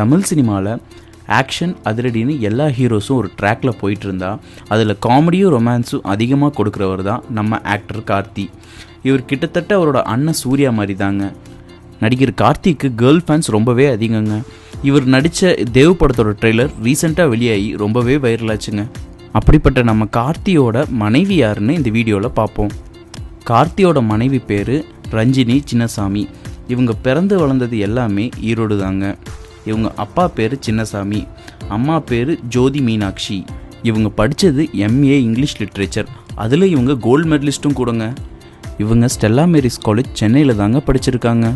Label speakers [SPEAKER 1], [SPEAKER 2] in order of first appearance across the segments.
[SPEAKER 1] தமிழ் சினிமாவில் ஆக்ஷன் அதிரடின்னு எல்லா ஹீரோஸும் ஒரு ட்ராக்ல போயிட்டு இருந்தா அதில் காமெடியும் ரொமான்ஸும் அதிகமாக கொடுக்குறவர் தான் நம்ம ஆக்டர் கார்த்தி. இவர் கிட்டத்தட்ட அவரோட அண்ணன் சூர்யா மாதிரி தாங்க நடிகர் கார்த்திக்கு கேர்ள் ஃபேன்ஸ் ரொம்பவே அதிகங்க. இவர் நடித்த தேவ் படத்தோட ட்ரெய்லர் ரீசெண்டாக வெளியாகி ரொம்பவே வைரலாச்சுங்க அப்படிப்பட்ட நம்ம கார்த்தியோட மனைவி யாருன்னு இந்த வீடியோவில் பார்ப்போம். கார்த்தியோட மனைவி பேர் ரஞ்சினி சின்னசாமி. இவங்க பிறந்து வளர்ந்தது எல்லாமே ஈரோடு தாங்க இவங்க அப்பா பேர் சின்னசாமி அம்மா பேர் ஜோதி மீனாட்சி. இவங்க படித்தது எம்ஏ இங்கிலீஷ் லிட்ரேச்சர் அதில் இவங்க கோல்டு மெடலிஸ்ட்டும் கூடங்க. இவங்க ஸ்டெல்லா மேரிஸ் காலேஜ் சென்னையில் தாங்க படிச்சிருக்காங்க.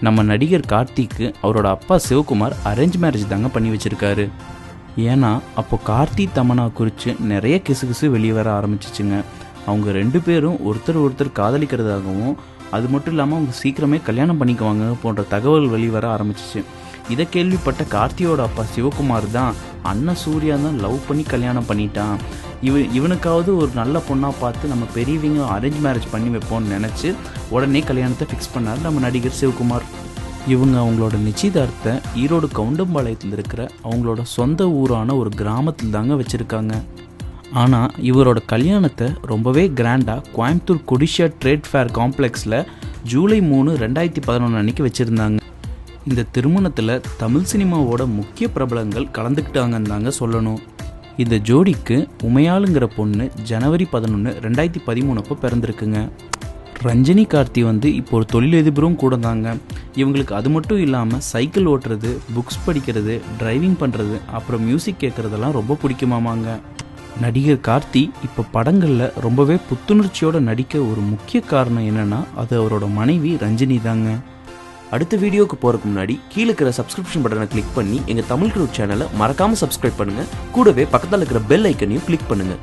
[SPEAKER 1] நம்ம நடிகர் கார்த்திக்கு அவரோட அப்பா சிவகுமார் அரேஞ்ச் மேரேஜ் தாங்க பண்ணி வச்சுருக்காரு. ஏன்னா அப்போ கார்த்தி தமனா குறித்து நிறைய கிசுகிசு வெளியே வர ஆரம்பிச்சிச்சுங்க. அவங்க ரெண்டு பேரும் ஒருத்தர் ஒருத்தர் காதலிக்கிறதாகவும் அது மட்டும் இல்லாமல் அவங்க சீக்கிரமே கல்யாணம் பண்ணிக்குவாங்க போன்ற தகவல் வெளிவர ஆரம்பிச்சிச்சு. இதை கேள்விப்பட்ட கார்த்தியோட அப்பா சிவகுமார் தான் அண்ணன் சூர்யா தான் லவ் பண்ணி கல்யாணம் பண்ணிட்டான். இவ இவனுக்காவது ஒரு நல்ல பொண்ணாக பார்த்து நம்ம பெரியவங்க அரேஞ்ச் மேரேஜ் பண்ணி வைப்போம்னு நினச்சி உடனே கல்யாணத்தை ஃபிக்ஸ் பண்ணார் நம்ம நடிகர் சிவகுமார். இவங்க அவங்களோட நிச்சயதார்த்தத்தை ஈரோடு கவுண்டம்பாளையத்தில் இருக்கிற அவங்களோட சொந்த ஊரான ஒரு கிராமத்தில் தாங்க வச்சுருக்காங்க. ஆனால் இவரோட கல்யாணத்தை ரொம்பவே கிராண்டாக கோயம்புத்தூர் கொடிஷா ட்ரேட் ஃபேர் காம்ப்ளெக்ஸில் ஜூலை மூணு ரெண்டாயிரத்தி பதினொன்று அன்னைக்கு வச்சுருந்தாங்க. இந்த திருமணத்தில் தமிழ் சினிமாவோட முக்கிய பிரபலங்கள் கலந்துக்கிட்டாங்கன்னு தாங்க சொல்லணும். இந்த ஜோடிக்கு உமையாளுங்கிற பொண்ணு ஜனவரி பதினொன்று ரெண்டாயிரத்தி பதிமூணப்போ பிறந்திருக்குங்க. ரஞ்சினி கார்த்தி வந்து இப்போ ஒரு தொழிலதிபரும் கூட தாங்க இவங்களுக்கு அது மட்டும் இல்லாமல் சைக்கிள் ஓட்டுறது புக்ஸ் படிக்கிறது டிரைவிங் பண்ணுறது அப்புறம் மியூசிக் கேட்குறதெல்லாம் ரொம்ப பிடிக்குமாமாங்க. நடிகர் கார்த்தி இப்போ படங்களில் ரொம்பவே புத்துணர்ச்சியோடு நடிக்க ஒரு முக்கிய காரணம் என்னென்னா அது அவரோட மனைவி ரஞ்சினி தாங்க
[SPEAKER 2] அடுத்த வீடியோக்கு போறதுக்கு முன்னாடி கீழே இருக்கிற சப்ஸ்கிரிப்ஷன் பட்டனை கிளிக் பண்ணி எங்க தமிழ் குரூப் சேனலை மறக்காம சப்ஸ்கிரைப் பண்ணுங்க. கூடவே பக்கத்தில் இருக்கிற பெல் ஐக்கனையும் கிளிக் பண்ணுங்க.